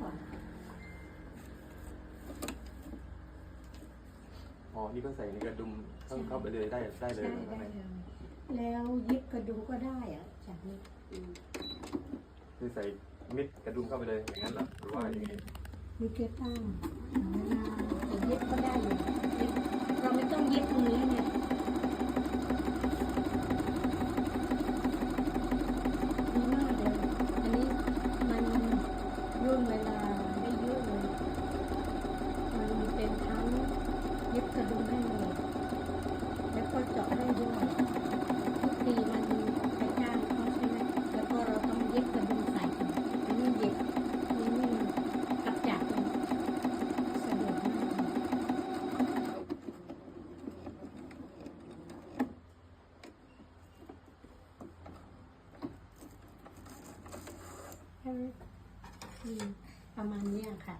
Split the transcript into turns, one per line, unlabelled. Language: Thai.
ก่อน
อ๋อ นี่ก็ใส่ในกระดุมเข้าเข้าไปเลยได้ได้เลย
ใช่
ข้าง
ได้
ใน
เลยแล้วยิบกระดุมก็ได้อะจากนี้
คือใส่มิดกระดุมเข้าไปเลยอย่างนั้นเหรอหรือว่าอย่างไง
มีเกลือตั้งเวลาจะเย็บก็ได้อยู่เย็บเราไม่ต้องเย็บตรงนี้เนี่ยดีมากเลย อันนี้มันร่วมเวลาได้เยอะเลย มันเป็นทั้งเย็บกระดุมให้เลยแล้วก็เจาะได้ด้วยทุกทีมันไปจ้างเขาใช่ไหมแล้วก็เราต้องเย็บกระดุมใส่ก่อนอันนี้เย็บนี่นี่กลับจากเลยสะดวกมากเลยใช่ไหมอืม ประมาณเนี้ยค่ะ